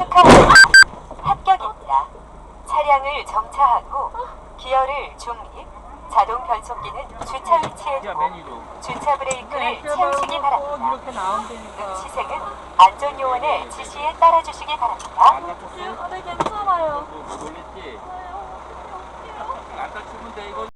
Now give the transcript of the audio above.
축하합니다. 합격입니다. 차량을 정차하고 기어를 중립, 자동 변속기는 주차 위치에 두고 주차 브레이크를 채우시기 바랍니다. 음, 응시생은 안전요원의 지시에 따라주시기 바랍니다. 안 다쳤어? 네, 괜찮아요. 뭐 놀랬지? 네, 어떡해요. 안 다치면 돼 이거.